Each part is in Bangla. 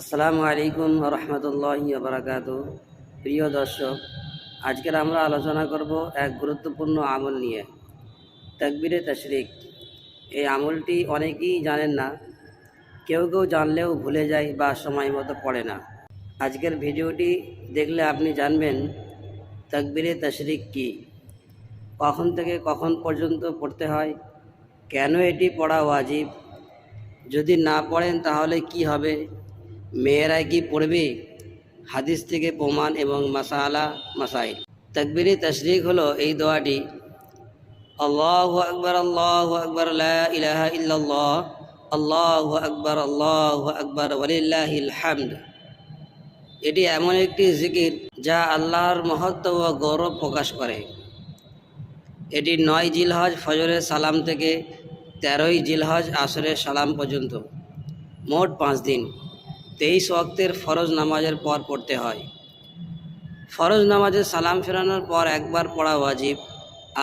আসসালামু আলাইকুম রহমতুল্লাহ বারাকাত প্রিয় দর্শক, আজকের আমরা আলোচনা করব এক গুরুত্বপূর্ণ আমল নিয়ে, তাকবিরে তশরিক। এই আমলটি অনেকেই জানেন না, কেউ কেউ জানলেও ভুলে যায় বা সময় মতো পড়ে না। আজকের ভিডিওটি দেখলে আপনি জানবেন, তাকবিরে তশরিক কী? কখন থেকে কখন পর্যন্ত পড়তে হয়? কেন এটি পড়া ওয়াজিব? যদি না পড়েন তাহলে কি হবে? মেয়েরা কি পড়বে? হাদিস থেকে প্রমাণ এবং মাসালা, মাসাইল। তকবিরে তশরিক হলো এই দোয়াটি। আল্লাহ আকবর আল্লাহ আকবর ইলাহা ইল্লাল্লাহ, আল্লাহ আকবর আল্লাহ আকবর হামদ। এটি এমন একটি জিকির যা আল্লাহর মহত্ব ও গৌরব প্রকাশ করে। এটি নয় জিলহজ ফজরের সালাম থেকে তেরোই জিলহজ আসরের সালাম পর্যন্ত। মোট পাঁচ দিন। তেইশ ওয়াক্তের ফরজ নামাজের পর পড়তে হয়। ফরজ নামাজে সালাম ফেরানোর পর একবার পড়া ওয়াজিব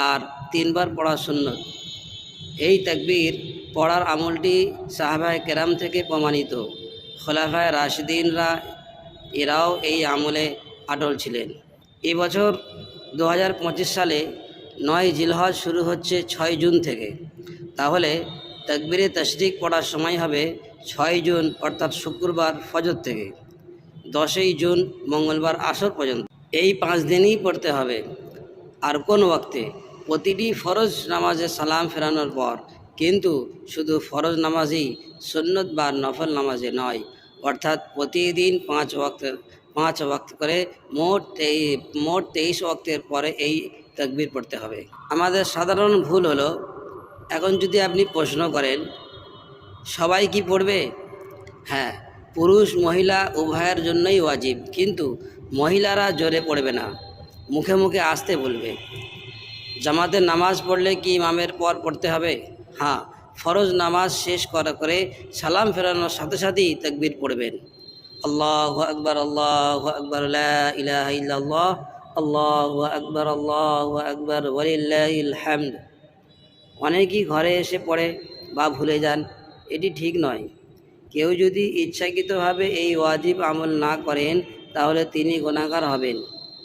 আর তিনবার পড়া সুন্নত। এই তাকবীর পড়ার আমলটি সাহাবায় কেরাম থেকে প্রমাণিত। খোলাফায় রাশিদিনরা এরাও এই আমলে আটল ছিলেন। এবছর দু হাজার পঁচিশ সালে নয় জিলহজ শুরু হচ্ছে ছয় জুন থেকে। তাহলে তকবিরে তশরিক পড়ার সময় হবে ছয় জুন, অর্থাৎ শুক্রবার ফজর থেকে। দশই জুন, মঙ্গলবার আসর পর্যন্ত। এই পাঁচ দিনই পড়তে হবে। আর কোন ওয়াক্তে? প্রতিটি ফরজ নামাজে সালাম ফেরানোর পর। কিন্তু শুধু ফরজ নামাজই সুন্নত বা নফল নামাজে নয়। অর্থাৎ প্রতিদিন পাঁচ ওয়াক্তের পাঁচ ওয়াক্ত করে মোট মোট তেইশ ওয়াক্তের পরে এই তকবির পড়তে হবে। আমাদের সাধারণ ভুল হলো। এখন যদি আপনি প্রশ্ন করেন সবাই কি পড়বে? হ্যাঁ পুরুষ, মহিলা উভয়ের জন্যই ওয়াজিব, কিন্তু মহিলারা জোরে পড়বে না, মুখে মুখে আসতে বলবে। জামাতে নামাজ পড়লে কি ইমামের পর পড়তে হবে? হ্যাঁ ফরজ নামাজ শেষ করা, করে সালাম ফেরানোর সাথে সাথেই তকবির পড়বেন। আল্লাহ আকবর আল্লাহ আকবর ইলাহ ইল্লাল্লাহ, আল্লাহ আকবর আল্লাহ আকবর, ওয়ালিল্লাহিল হামদ। অনেকেই ঘরে এসে পড়ে বা ভুলে যান। এটি ঠিক নয়। কেউ যদি ইচ্ছাকৃতভাবে এই ওয়াজিব আমল না করেন, তাহলে তিনি গুণাগার হবেন।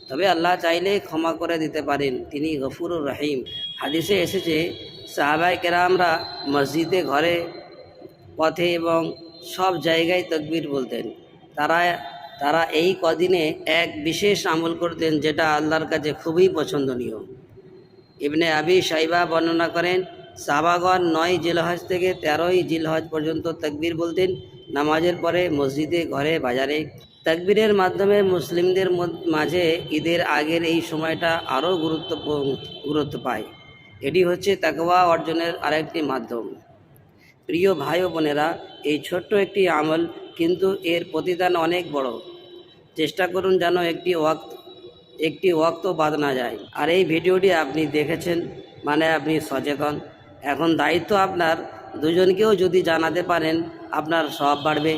তবে আল্লাহ চাইলে ক্ষমা করে দিতে পারেন। তিনি গফুরুর রহিম। হাদিসে এসেছে সাহাবাই কেরামরা মসজিদে, ঘরে, পথে এবং সব জায়গায় তকবির বলতেন। তারা তারা এই কদিনে এক বিশেষ আমল করতেন, যেটা আল্লাহর কাছে খুবই পছন্দনীয়। ইবনে আবি সাইবা বর্ণনা করেন সাহাবাগণ নয় জিলহজ থেকে তেরোই জিলহজ পর্যন্ত তকবির বলতেন। নামাজের পরে মসজিদে, ঘরে, বাজারে তকবীরের মাধ্যমে মুসলিমদের মাঝে ঈদের আগের এই সময়টা আরও গুরুত্ব গুরুত্ব পায়। এটি হচ্ছে তাকওয়া অর্জনের আরেকটি মাধ্যম। প্রিয় ভাই ও বোনেরা, এই ছোট্ট একটি আমল কিন্তু এর প্রতিদান অনেক বড়। চেষ্টা করুন যেন একটি ওয়াক্ত একটি ওয়াক্ত বাদ না যায়। আর এই ভিডিওটি আপনি দেখেছেন মানে আপনি সচেতন। এখন দায়িত্ব আপনার। দুজনকেও যদি জানাতে পারেন, আপনার সব বাড়বে।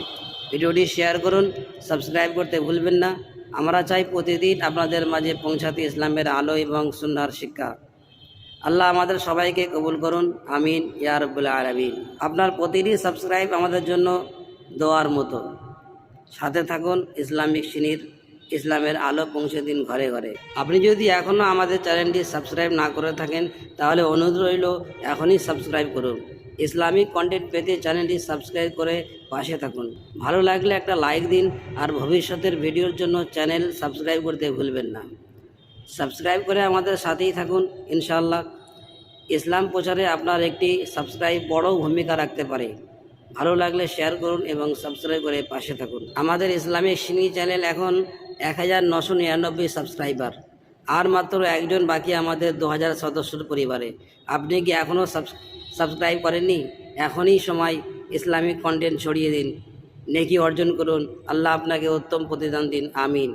ভিডিওটি শেয়ার করুন, সাবস্ক্রাইব করতে ভুলবেন না। আমরা চাই প্রতিদিন আপনাদের মাঝে পৌঁছাতে ইসলামের আলো এবং সুন্দর শিক্ষা। আল্লাহ আমাদের সবাইকে কবুল করুন, আমিন, ইয়া রব্বুল আলমিন। আপনার প্রতিটি সাবস্ক্রাইব আমাদের জন্য দোয়ার মতো। সাথে থাকুন, ইসলামিক শ্রেণির ইসলামের আলো পৌঁছে দিন ঘরে ঘরে। আপনি যদি এখনও আমাদের চ্যানেলটি সাবস্ক্রাইব না করে থাকেন, তাহলে অনুরোধ রইল এখনই সাবস্ক্রাইব করুন। ইসলামিক কন্টেন্ট পেতে চ্যানেলটি সাবস্ক্রাইব করে পাশে থাকুন। ভালো লাগলে একটা লাইক দিন আর ভবিষ্যতের ভিডিওর জন্য চ্যানেল সাবস্ক্রাইব করতে ভুলবেন না। সাবস্ক্রাইব করে আমাদের সাথেই থাকুন, ইনশাআল্লাহ। ইসলাম প্রচারে আপনার একটি সাবস্ক্রাইব বড় ভূমিকা রাখতে পারে। ভালো লাগলে শেয়ার করুন এবং সাবস্ক্রাইব করে পাশে থাকুন। আমাদের ইসলামিক সিনি চ্যানেল এখন এক হাজার নশো নিরানব্বই সাবস্ক্রাইবার। আর মাত্র একজন বাকি আমাদের দু হাজার সদস্যর পরিবারে। আপনি কি এখনও সাবস্ক্রাইব করেননি? এখনই সময় ইসলামিক কন্টেন্ট ছড়িয়ে দিন। নেকি অর্জন করুন। আল্লাহ আপনাকে উত্তম প্রতিদান দিন। আমিন।